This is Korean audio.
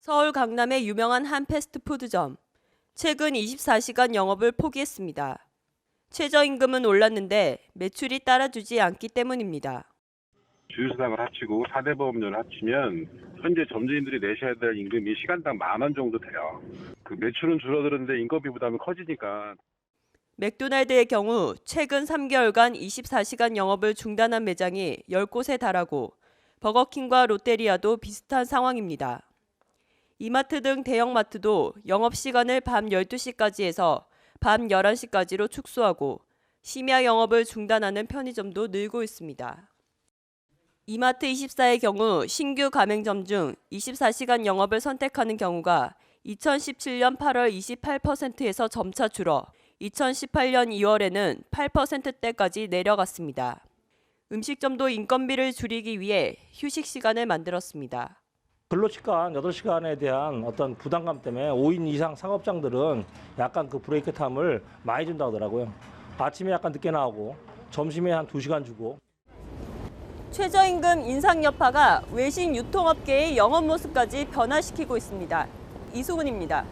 서울 강남의 유명한 한 패스트푸드점. 최근 24시간 영업을 포기했습니다. 최저임금은 올랐는데 매출이 따라주지 않기 때문입니다. 주유수당을 합치고 4대 보험료를 합치면 현재 점주인들이 내셔야 될 임금이 시간당 만 원 정도 돼요. 그 매출은 줄어드는데 인건비 부담이 커지니까 맥도날드의 경우 최근 3개월간 24시간 영업을 중단한 매장이 10곳에 달하고 버거킹과 롯데리아도 비슷한 상황입니다. 이마트 등 대형마트도 영업시간을 밤 12시까지 해서 밤 11시까지로 축소하고 심야 영업을 중단하는 편의점도 늘고 있습니다. 이마트 24의 경우 신규 가맹점 중 24시간 영업을 선택하는 경우가 2017년 8월 28%에서 점차 줄어 2018년 2월에는 8%대까지 내려갔습니다. 음식점도 인건비를 줄이기 위해 휴식 시간을 만들었습니다. 근로시간 8시간에 대한 어떤 부담감 때문에 5인 이상 상업장들은 약간 그 브레이크 탐을 많이 준다고 하더라고요. 아침에 약간 늦게 나오고 점심에 한 2시간 주고 최저임금 인상 여파가 외식 유통업계의 영업 모습까지 변화시키고 있습니다. 이수근입니다.